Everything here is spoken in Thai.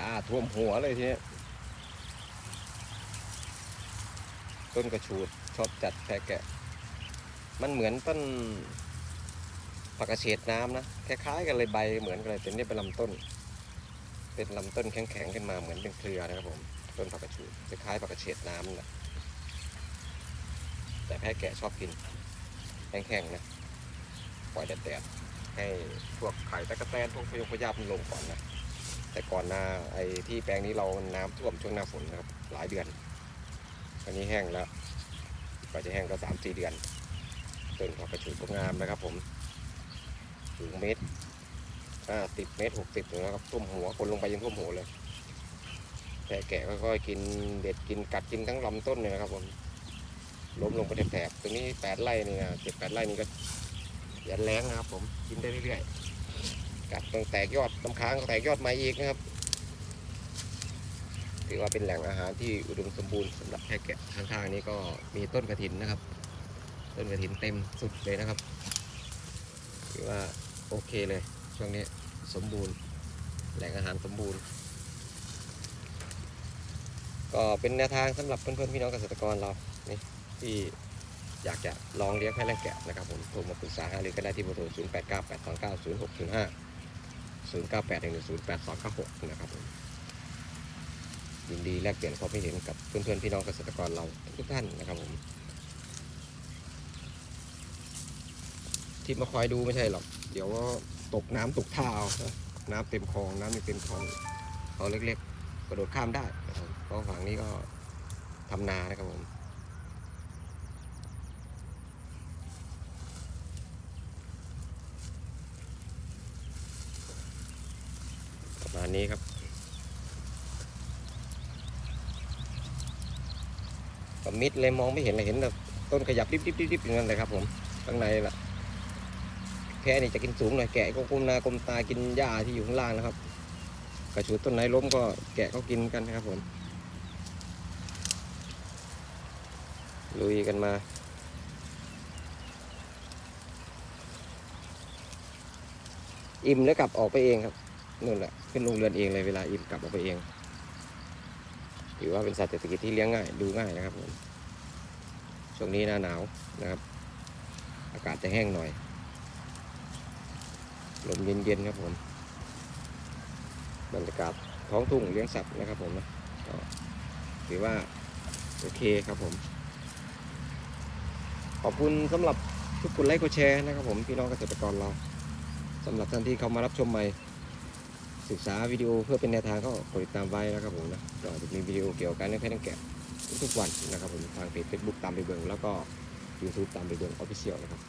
จ้าท่วมหัวเลยทีนี้ต้นกระชูดชอบจัดแพะแกะ มันเหมือนต้นผักกระเฉดน้ำนะคล้ายๆกันเลยใบเหมือนกันเลยแต่นี่เป็นลำต้น เป็นลำต้นแข็งๆขึ้นมาเหมือนเป็นเครือนะครับผมต้นผักกระชูดคล้ายๆผักกระเฉดน้ำนะแต่แพะแกะชอบกินแข็งๆนะปล่อยแดดๆให้พวกไข่ตะกะแตนพวกพยงพยาบมันลงก่อนนะ แต่ก่อนหน้าไอ้ที่แปลงนี้เราน้ำท่วมช่วงหน้าฝนนะครับ หลายเดือนอันนี้แห้งแล้วกว่าจะแห้งก็สามสี่เดือนต้นผักกระชูดงามนะครับ ผมสูงเมตรห้าสิบเมตรหกสิบนะครับท่วมหัวคนลงไปยังท่วมหัวเลยแพะแกะค่อยๆกินเด็ดกินกัดกินทั้งลำต้นเลยนะครับผมล้มลงไปแถบๆตรงนี้แปดไร่นี่นะเจ็ดแปดไร่นี่ก็ยันแรงนะครับ ผมกินได้เรื่อยๆ กัดต้องแตกยอดลำค้างแตกยอดใหม่อีกนะครับถือว่าเป็นแหล่งอาหารที่อุดมสมบูรณ์สำหรับแพะแกะข้างๆนี้ก็มีต้นกระถินนะครับ ต้นกระถินเต็มสุดเลยนะครับถือว่าโอเคเลยช่วงนี้สมบูรณ์ แหล่งอาหารสมบูรณ์ ก็เป็นแนวทางสำหรับเพื่อนๆพี่น้องเกษตรกรเรานี่ที่อยากจะลองเลี้ยงแพะและแกะนะครับผมโทรมาปรึกษาหารือกันได้ที่เบอร์โทร 0 8 9 8 2 9 0 6 0 5 0 9 8 1 0 8 2 9 6 นะครับผมยินดีแลกเปลี่ยนความคิดเห็นกับเพื่อนๆพี่น้องเกษตรกรเราทุกท่านนะครับผมที่มาคอยดูไม่ใช่หรอก เดี๋ยวตกน้ำตกท่าเอาน้ำเต็มคลองน้ำไม่เต็มคลองคลองเล็กๆ กระโดดข้ามได้นะครับเพราะฝั่งนี้ก็ทำนานะครับผม ประมาณ นี้ครับ ก็มิดเลยมองไม่เห็นเลยเห็นแต่ต้นขยับดิบๆๆๆอย่างนั้นเลยครับ ผมข้างในล่ะแพะนี่จะกินสูงหน่อยแกะก็ก้มหน้าก้มตากินหญ้าที่อยู่ข้างล่างนะครับ กระชูดต้นไหนล้มก็แกะเขากินกันนะครับผมลุยกันมาอิ่มแล้วกลับออกไปเองครับ นู่นแหละขึ้นโรงเรือนเองเลยเวลาอิ่มกลับออกไปเองถือว่าเป็นสัตว์เศรษฐกิจที่เลี้ยงง่ายดูง่ายนะครับผมช่วงนี้หน้าหนาวนะครับ อากาศจะแห้งหน่อยลมเย็นๆครับผมบรรยากาศท้องทุ่งเลี้ยงสัตว์นะครับผมนะก็ถือว่าโอเคครับผม ขอบคุณสำหรับทุกคนไลค์กดแชร์นะครับผมพี่น้องเกษตรกรเราสำหรับท่านที่เข้ามารับชมใหม่ ศึกษาวิดีโอเพื่อเป็นแนวทางก็กดติดตามไว้นะครับผมนะก็จะมีวิดีโอเกี่ยวกับการเลี้ยงแพะเลี้ยงแกะทุกวันนะครับผมทางเพจเฟซบุ๊กตามไปเบิ่งแล้วก็ยูทูบตามไปเบิ่งออฟฟิเชียลนะครับ